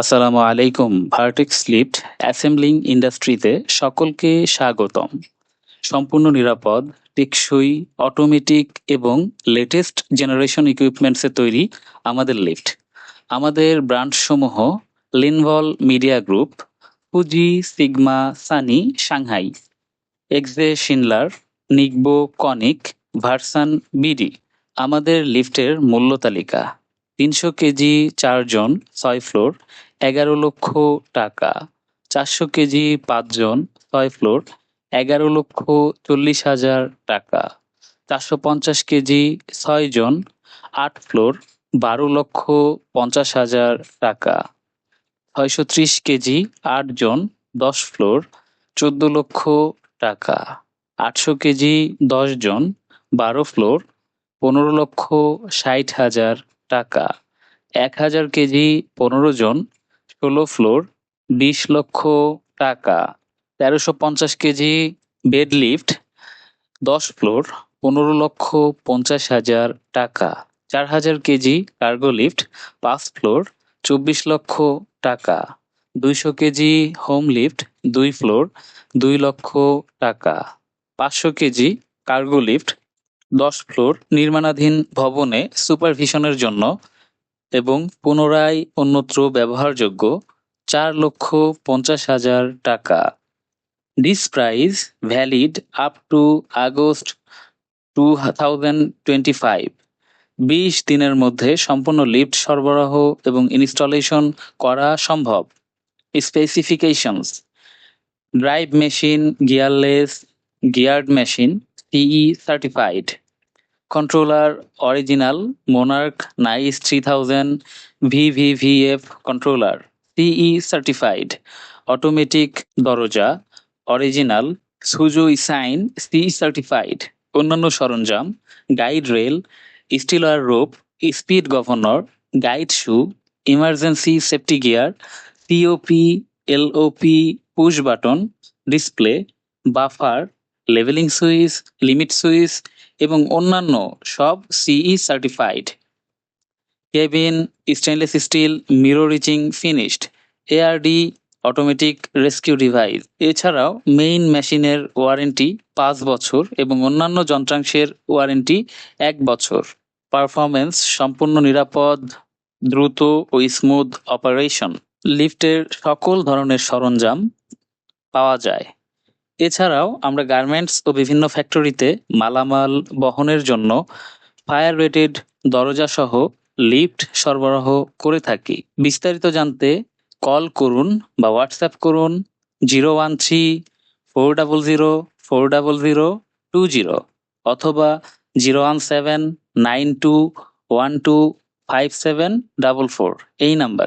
আসসালামু আলাইকুম vertex lift assembling ইন্ডাস্ট্রিতে সকলকে স্বাগতম। সম্পূর্ণ নিরাপদ, টেকসই অটোমেটিক এবং লেটেস্ট জেনারেশন ইকুইপমেন্টসে তৈরি আমাদের লিফট আমাদের ব্র্যান্ডসমূহ লিনভল Midea group Fuji Sigma Sunny Shanghai এক্সে শিনলার নিগবো কনিক ভার্সান বিডি আমাদের লিফটের মূল্য তালিকা, তিনশো কেজি চারজন ছয় ফ্লোর এগারো লক্ষ টাকা। চারশো কেজি পাঁচজন, ছয় ফ্লোর, এগারো লক্ষ চল্লিশ হাজার টাকা। চারশো পঞ্চাশ কেজি ছয় জন আট ফ্লোর, বারো লক্ষ পঞ্চাশ হাজার টাকা। ছয়শো ত্রিশ কেজি আট জন দশ ফ্লোর, চোদ্দ লক্ষ টাকা। আটশো কেজি দশ জন বারো ফ্লোর, পনেরো লক্ষ ষাট হাজার টাকা। এক হাজার কেজি পনেরো জন ষোলো ফ্লোর, বিশ লক্ষ টাকা, তেরোশো পঞ্চাশ কেজি বেড লিফট, দশ ফ্লোর, পনেরো লক্ষ পঞ্চাশ হাজার টাকা, চার হাজার কেজি কার্গো লিফট, পাঁচ ফ্লোর, চব্বিশ লক্ষ টাকা, দুইশো কেজি হোম লিফট, দুই ফ্লোর, দুই লক্ষ টাকা, পাঁচশো কেজি কার্গো লিফট, দশ ফ্লোর নির্মাণাধীন ভবনে সুপারভিশনের জন্য এবং পুনরায় অন্যত্র ব্যবহারযোগ্য চার লক্ষ পঞ্চাশ হাজার টাকা। This price valid up to August two thousand twenty five বিশ দিনের মধ্যে সম্পূর্ণ লিফট সরবরাহ এবং ইনস্টলেশন করা সম্ভব। Specifications drive machine, gearless, geared machine CE certified controller original Monarch nice three thousand VVVF controller CE certified automatic দরজা original Suzhou সাইন সি সার্টিফাইড অন্যান্য সরঞ্জাম guide rail steeler rope speed governor guide shoe emergency safety gear POP LOP push button display buffer levelling switch limit switch এবং অন্যান্য সব CE certified cabin stainless steel mirror reaching finished ARD automatic rescue device এছাড়াও main মেশিনের warranty পাঁচ বছর এবং অন্যান্য যন্ত্রাংশের warranty এক বছর। পারফরমেন্স সম্পূর্ণ নিরাপদ, দ্রুত ও স্মুথ অপারেশন লিফটের সকল ধরনের সরঞ্জাম পাওয়া যায়। এছাড়াও আমরা গার্মেন্টস ও বিভিন্ন ফ্যাক্টরিতে মালামাল বহনের জন্য ফায়ার রেটেড দরজা সহ লিফট সরবরাহ করে থাকি। বিস্তারিত জানতে কল করুন বা হোয়াটসঅ্যাপ করুন zero one three four double zero four double zero two zero অথবা zero one seven nine two one two five seven double four এই নাম্বারে